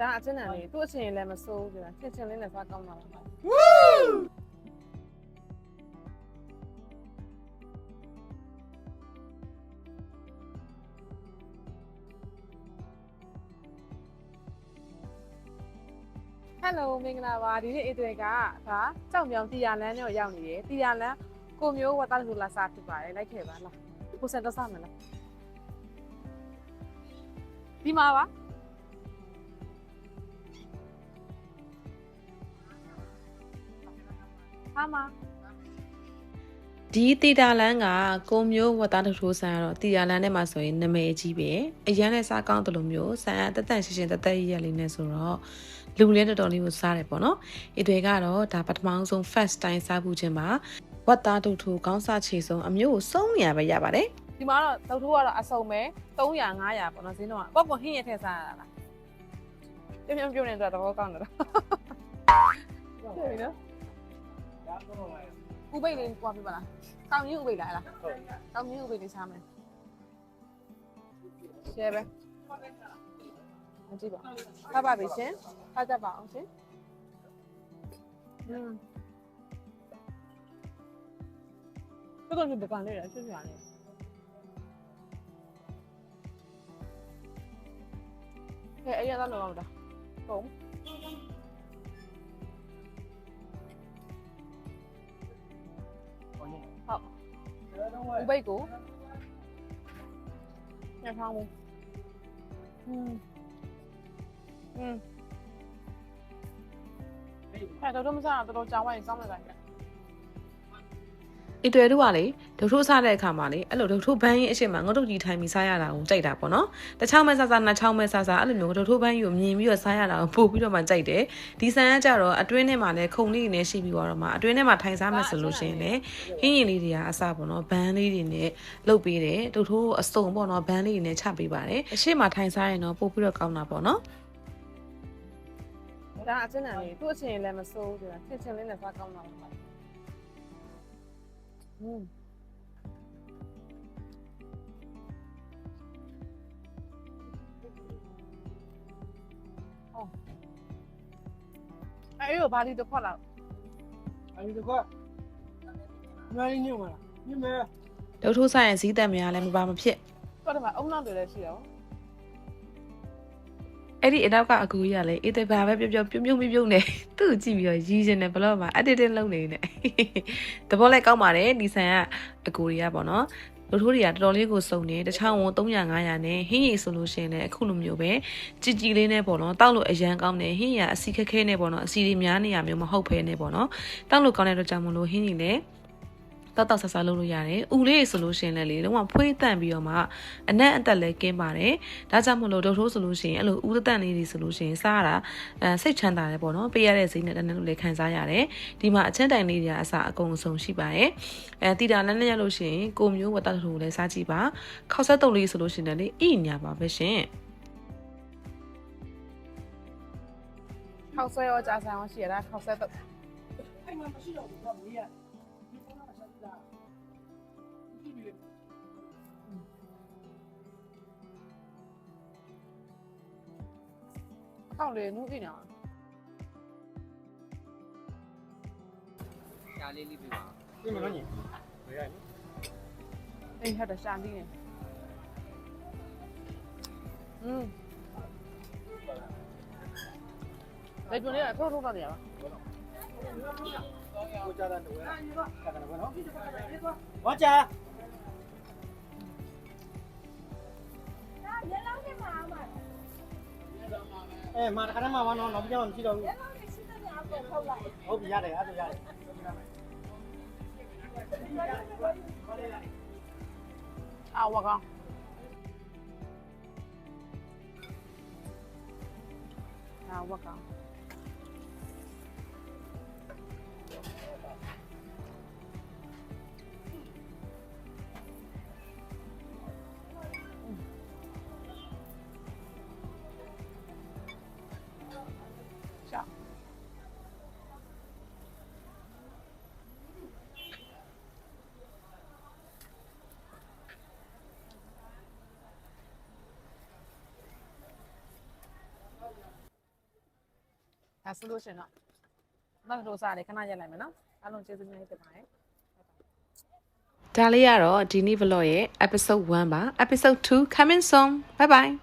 ဒါအချင်းတန်လေးသူ့အချင်းရင်လည်းမစိုးဘူးဆိုတာချင်းချင်းလေးနဲ့စားကောင်းတာပါဟယ်လိုမင်္ဂလာပါဒီနေ့အတွေ့ကဒါကြောက်မြောင်တီယာလန်းနဲ့ရောက်နေတယ်တီယာလန်းကိုမျိုးဝတ်သားလူလာစားဖြစ်ပါတယ်လိုက်ခဲ့ပါလားကိုစက်တော့စားမလားဒီမှာပါ ဟာမဒီတီတာလန်ကကိုမျိုးဝတ်သားတထိုးဆန်ကတော့တီတာလန်ထဲမှာဆိုရင်နာမည်ကြီးပဲအရန်နဲ့စားကောင်းတယ်လို့မျိုးဆန်အတက်တန့်ရှင်းရှင်းတက်တက်ရရလေးနဲ့ဆိုတော့လူလဲတော်တော်လေးကိုစားတယ်ပေါ့နော်အတွေကတော့ဒါပထမဆုံး first time စားဖို့ခြင်းပါဝတ်သားတို့ထိုးကောင်းစားချေဆုံးအမျိုးကိုစုံရပဲရပါတယ်ဒီမှာတော့တောက်ထိုးကတော့အစုံပဲ300 500ပေါ့နော်ဈေးတော့ပေါ့ပေါ့ဟင်းရထည့်စားရတာလားပြုံပြုံပြုံနေတော့တော့ကောင်းတယ်လားဟုတ်ပြီနော် ဥပိတ်လေးပွားပြပါလားကောင်းကြီးဥပိတ်လားလားကောင်းကြီးဥပိတ်လေးစားမယ်ရှယ်ပဲမကြည့်ပါဖတ်ပါပြီရှင်ဖတ်ကြပါအောင်ရှင်อืมတော်တော်ဒီပကံလေးရဆွဆွာလေးကဲအဲ့ရတော့လောအောင်တာဟု Ờ. Ubay cũ. nhà không? Ừ. Ừ. Phải tôi đâm ra là tôi đồ cháo này xong rồi này. စားတော့တော်တော်ကြာဝိုင်းစောင်းလိုက်တာကြအတွေတို့ကလေဒုတ်ထိုးစားတဲ့အခါမှာလေအဲ့လိုဒုတ်ထိုးဘန်းရင်အရှိမငုတ်တုတ်ကြီးထိုင်ပြီးစားရတာကိုကြိုက်တာပေါ့နော်တစ်ချောင်းမဲစားစားနှစ်ချောင်းမဲစားစားအဲ့လိုမျိုးဒုတ်ထိုးဘန်းကြီးကိုမြင်ပြီးတော့စားရတာကိုပို့ပြီးတော့မှကြိုက်တယ်ဒီဆန်ကကြတော့အတွင်းထဲမှာလည်းခုံလေးတွေနဲ့ရှိပြီးတော့မှအတွင်းထဲမှာထိုင်စားမယ်ဆိုလို့ရှိရင်လေဟင်းရင်လေးတွေကအစပေါ့နော်ဘန်းလေးတွေနဲ့လုတ်ပေးတယ်ဒုတ်ထိုးအစုံပေါ့နော်ဘန်းလေးတွေနဲ့ချပေးပါတယ်အရှိမထိုင်စားရင်တော့ပို့ပြီးတော့ကောင်းတာပေါ့နော်ဒါအချင်းတန်လေးသူ့အချင်းရင်လည်းမစိုးဘူးဆိုတာချင်းချင်းလေးနဲ့စားကောင်းတာပါ อืมအဲ့ရောဘာလီတော့ခွက်လာအဲဒီတော့အများကြီးညမလားညမဲဒုတ်ထိုးစားရင်ဈေးသက်များလည်းမပါမဖြစ်တော့ဒီမှာ အုံနောက်တွေလည်းရှိတယ်အဲ့ဒီအနောက်က အကူကြီးကလည်းအေးတဲ့ဘာပဲပြောပြောပြုံးပြုံးပြုံးပြုံးနေသူ့ကိုကြည့်ပြီးတော့ရီးနေတယ်ဘလော့မှာ editing လုပ်နေနေတဘောလိုက်ကောက်ပါတယ်ဒီဆန်ကအကူကြီးကပေါ့နော်လူထိုးတွေကတော်တော်လေးကိုစုံနေတခြားဝန်300 500နဲ့ဟင်းရည်ဆိုလို့ရှိရင်လည်းအခုလိုမျိုးပဲကြည်ကြည်လေးနဲ့ပေါ့နော်တောက်လို့အရန်ကောင်းတယ်ဟင်းရည်ကအစီခက်ခဲနဲ့ပေါ့နော်အစီတွေများနေရမျိုးမဟုတ်ဖဲနဲ့ပေါ့နော်တောက်လို့ကောင်းတဲ့အတွက်ကြောင့်မလို့ဟင်းရည်လည်း တောက်တောက်ဆဆလုပ်လို့ရတယ်။ဥလေးဆိုလို့ရှိရင်လည်းလေလုံးဝဖွေးတန့်ပြီးတော့မှအနက်အသက်လည်းကင်းပါတယ်။ဒါကြောင့်မလို့ဒုတ်ထိုးဆိုလို့ရှိရင်အဲ့လိုဥတန့်လေးတွေဆိုလို့ရှိရင်စားရတာအဲစိတ်ချမ်းသာတယ်ပေါ့နော်။ပေးရတဲ့စိတ်နဲ့တန်းတန်းလို့လည်းခံစားရတယ်။ဒီမှာအချင်းတိုင်လေးတွေကအစားအကုန်ဆုံးရှိပါတယ်။အဲတီတာလည်းနဲ့ရလို့ရှိရင်ကိုမျိုးဝတ်တတ်ထိုးလည်းစားကြည့်ပါ။ခောက်ဆက်တုပ်လေးဆိုလို့ရှိရင်လည်းအီညာပါပဲရှင်။ခောက်ဆွဲရောကြာဆန်ရောရှိရတာခောက်ဆွဲတော့အဲ့မှာမရှိ တော့ဘူးတော့မီးရဒီပေါ်မှာဆက်လာဒီပြီလေခောက်လေနုကြည့်နေအောင်ရှားလေးလေးပြပါဒီမှာနော်ညီ ဘယ်ရလဲအေးဟုတ်တယ်ရှာလီနေอืมလေကျွန်းလေးကထိုးထိုးတာတယ်ပါကိုကြ ဒါဆိုလို့ရှရင်တော့နောက်တော့စားတယ်ခဏရက်လိုက်မယ်နော်အားလုံးကျေးဇူးများတင်ပါတယ်ဒါလေးကတော့ဒီနေ့ vlog ရဲ့ episode 1ပါ episode 2 coming soon bye bye